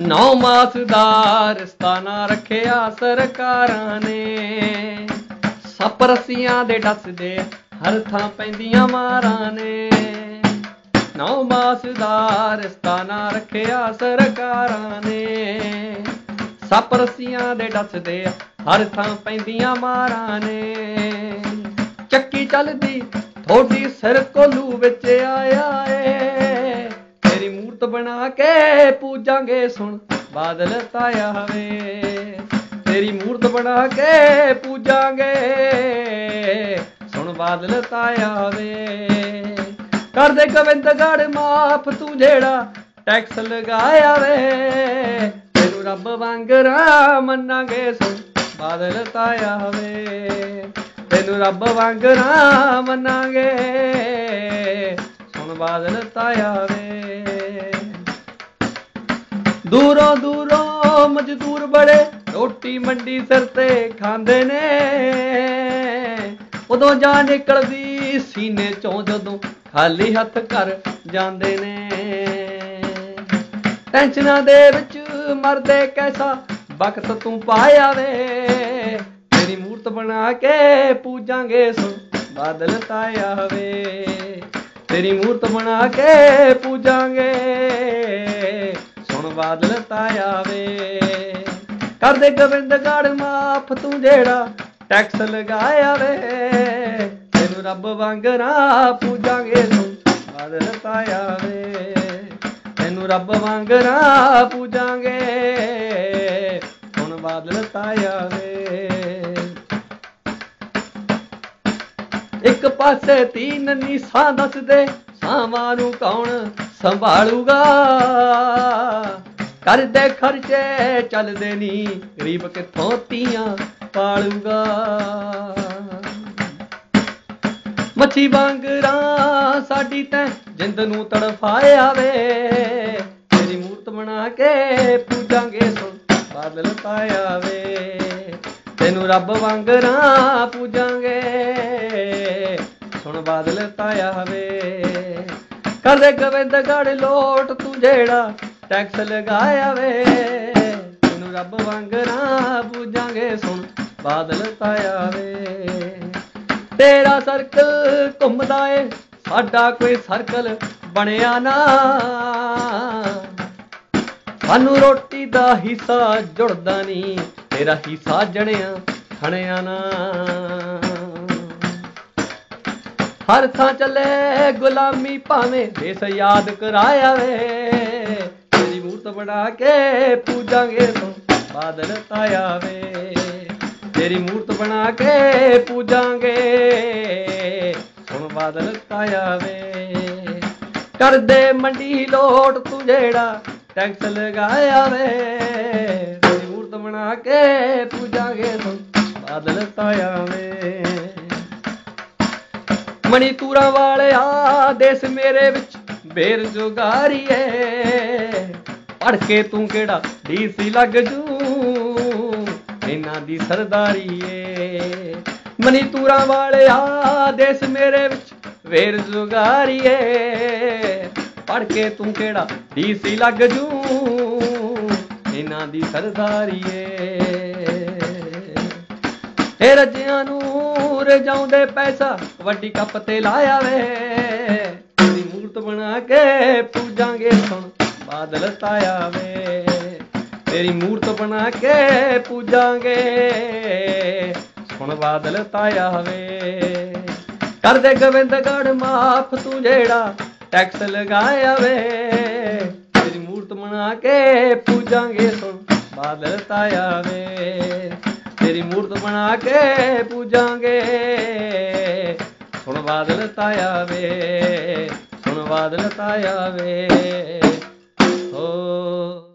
ਨੌ ਮਾਸ ਦਾ ਰਿਸ਼ਤਾ ਨਾ ਰੱਖਿਆ ਸਰਕਾਰਾਂ ਨੇ। ਸੱਪ ਦੇ ਡੱਸਦੇ ਹਰ ਥਾਂ ਪੈਂਦੀਆਂ ਮਾਰਾਂ ਨੇ। ਨੌ ਮਾਸ ਦਾ ਰਿਸ਼ਤਾ ਨਾ ਰੱਖਿਆ ਸਰਕਾਰਾਂ ਨੇ। ਸੱਪ ਦੇ ਡੱਸਦੇ ਹਰ ਥਾਂ ਪੈਂਦੀਆਂ ਮਾਰਾਂ ਨੇ। ਚੱਕੀ ਚੱਲਦੀ ਥੋੜੀ ਸਿਰ ਕੋਲੂ ਵਿੱਚ ਆਇਆ ਏ। ਤੇਰੀ ਬਣਾ ਕੇ ਪੂਜਾਂਗੇ ਸੁਣ, ਬਾਦਲ ਤਾਇਆ ਵੇ ਤੇਰੀ ਮੂਰਤ ਬਣਾ ਕੇ ਪੂਜਾਂਗੇ, ਸੁਣ, ਬਾਦਲ ਤਾਇਆ ਵੇ ਕਰਦੇ ਗੋਬਿੰਦਗੜ ਮਾਫ ਤੂੰ ਜਿਹੜਾ ਟੈਕਸ ਲਗਾਇਆ ਵੇ। ਤੈਨੂੰ ਰੱਬ ਵਾਂਗਰਾ ਮੰਨਾਂਗੇ ਸੁਣ, ਬਾਦਲ ਤਾਇਆ ਵੇ ਤੈਨੂੰ ਰੱਬ ਵਾਂਗਰਾ ਮੰਨਾਂਗੇ, ਸੁਣ, ਬਾਦਲ ਤਾਇਆ ਵੇ ਦੂਰੋਂ ਦੂਰੋਂ ਮਜ਼ਦੂਰ ਬੜੇ ਰੋਟੀ ਮੰਡੀ ਸਿਰ ਤੇ ਖਾਂਦੇ ਨੇ। ਉਦੋਂ ਜਾ ਨਿਕਲਦੀ ਸੀਨੇ ਚੋਂ ਜਦੋਂ ਖਾਲੀ ਹੱਥ ਘਰ ਜਾਂਦੇ ਨੇ। ਟੈਨਸ਼ਨਾਂ ਦੇ ਵਿੱਚ ਮਰਦੇ ਕੈਸਾ ਵਕਤ ਤੂੰ ਪਾਇਆ ਵੇ ਤੇਰੀ ਮੂਰਤ ਬਣਾ ਕੇ ਪੂਜਾਂਗੇ ਸੁਣ ਬਾਦਲ ਤਾਇਆ ਵੇ ਤੇਰੀ ਮੂਰਤ ਬਣਾ ਕੇ ਪੂਜਾਂਗੇ। ਸੁਣ ਬਾਦਲ ਤਾਇਆ ਵੇ। ਕਰਦੇ ਗੋਬਿੰਦਗੜ ਮਾਫ ਤੂੰ ਜਿਹੜਾ ਟੈਕਸ ਲਗਾਇਆ ਵੇ। ਤੈਨੂੰ ਰੱਬ ਵਾਂਗਰਾ ਪੂਜਾਂਗੇ ਤੂੰ ਬਾਦਲ ਤਾਇਆ ਤੈਨੂੰ ਰੱਬ ਵਾਂਗਰਾ ਪੂਜਾਂਗੇ। ਹੁਣ ਬਾਦਲ ਤਾਇਆ ਵੇ। ਇੱਕ ਪਾਸੇ ਤੀਨ ਨੀਸਾਂ ਦੱਸਦੇ ਸਾਵਾਂ ਨੂੰ ਕੌਣ ਸੰਭਾਲੂਗਾ। ਕਰਦੇ ਖਰਚੇ ਚੱਲਦੇ ਨਹੀਂ, ਗਰੀਬ ਕਿੱਥੋਂ ਤੀਆਂ ਪਾਲੂਗਾ। ਮੱਛੀ ਵਾਂਗਰਾ ਸਾਡੀ ਤੈਂ ਜਿੰਦ ਨੂੰ ਤੜਫਾਇਆ ਵੇ ਤੇਰੀ ਮੂਰਤ ਬਣਾ ਕੇ ਪੂਜਾਂਗੇ ਸੁਣ, ਬਾਦਲ ਪਾਇਆ ਵੇ ਤੈਨੂੰ ਰੱਬ ਵਾਂਗਰਾਂ ਪੂਜਾਂਗੇ, ਸੁਣ ਬਾਦਲ ਪਾਇਆ ਵੇ ਕਰਦੇ ਗੋਬਿੰਦਗੜ ਲੋਟ ਤੂੰ ਜਿਹੜਾ ਟੈਕਸ ਲਗਾਇਆ ਵੇ। ਤੈਨੂੰ ਰੱਬ ਵਾਂਗਰਾ ਪੂਜਾਂਗੇ ਸੁਣ, ਬਾਦਲ ਤਾਇਆ ਵੇ। ਤੇਰਾ ਸਰਕਲ ਘੁੰਮਦਾ ਏ, ਸਾਡਾ ਕੋਈ ਸਰਕਲ ਬਣਿਆ ਨਾ। ਸਾਨੂੰ ਰੋਟੀ ਦਾ ਹਿੱਸਾ ਜੁੜਦਾ ਨਹੀਂ ਤੇਰਾ ਹਿੱਸਾ ਜਣਿਆ, ਖਣਿਆ ਨਾ। ਹਰ ਥਾਂ ਚੱਲੇ ਗੁਲਾਮੀ ਭਾਵੇਂ ਦੇਸ ਯਾਦ ਕਰਾਇਆ ਵੇ ਤੇਰੀ ਮੂਰਤ ਬਣਾ ਕੇ ਪੂਜਾਂਗੇ ਤੋਂ ਬਾਦਲ ਤਾਇਆ ਵੇ ਤੇਰੀ ਮੂਰਤ ਬਣਾ ਕੇ ਪੂਜਾਂਗੇ ਸੁਣ ਬਾਦਲ ਤਾਇਆ ਵੇ ਕਰਦੇ ਮੰਡੀ ਲੋਟ ਤੂੰ ਜਿਹੜਾ ਟੈਕਸ ਲਗਾਇਆ ਵੇ ਤੇਰੀ ਮੂਰਤ ਬਣਾ ਕੇ ਪੂਜਾਂਗੇ ਸੁਣ ਬਾਦਲ ਤਾਇਆ ਵੇ ਮਣੀ ਤੂਰਾਂ ਵਾਲਿਆ ਦੇਸ ਮੇਰੇ ਵਿੱਚ ਬੇਰੁਜ਼ਗਾਰੀ ਏ। ਪੜ ਕੇ ਤੂੰ ਕਿਹੜਾ ਡੀਸੀ ਲੱਗ ਜੂ? ਇਹਨਾਂ ਦੀ ਸਰਦਾਰੀ ਏ। ਮਨੀ ਤੂਰਾਂ ਵਾਲਿਆ ਦੇਸ ਮੇਰੇ ਵਿੱਚ ਬੇਰੁਜ਼ਗਾਰੀ ਏ। ਪੜ ਕੇ ਤੂੰ ਕਿਹੜਾ ਡੀਸੀ ਲੱਗ ਜੂ? ਇਹਨਾਂ ਦੀ ਸਰਦਾਰੀ ਏ। ਇਹ ਰਜਿਆਂ ਨੂੰ ਰਜਾਉਂਦੇ ਪੈਸਾ, ਵੱਡੀ ਕੱਪ ਤੇ ਲਾਇਆ ਵੇ। ਤੇਰੀ ਮੂਰਤ ਬਣਾ ਕੇ ਪੂਜਾਂਗੇ ਸੁਣ ਬਾਦਲ ਤਾਇਆ ਵੇ। ਤੇਰੀ ਮੂਰਤ ਬਣਾ ਕੇ ਪੂਜਾਂਗੇ ਸੁਣ ਬਾਦਲ ਤਾਇਆ ਵੇ। ਕਰਦੇ ਗੋਬਿੰਦਗੜ ਮਾਫ ਤੂੰ ਜਿਹੜਾ ਟੈਕਸ ਲਗਾਇਆ ਵੇ। ਤੇਰੀ ਮੂਰਤ ਬਣਾ ਕੇ ਪੂਜਾਂਗੇ ਸੁਣ ਬਾਦਲ ਤਾਇਆ ਵੇ। ਬਣਾ ਕੇ ਪੂਜਾਂਗੇ। ਸੁਣ ਬਾਦਲ ਤਾਇਆ ਵੇ ਸੁਣ ਬਾਦਲ ਤਾਇਆ ਵੇ। ਓ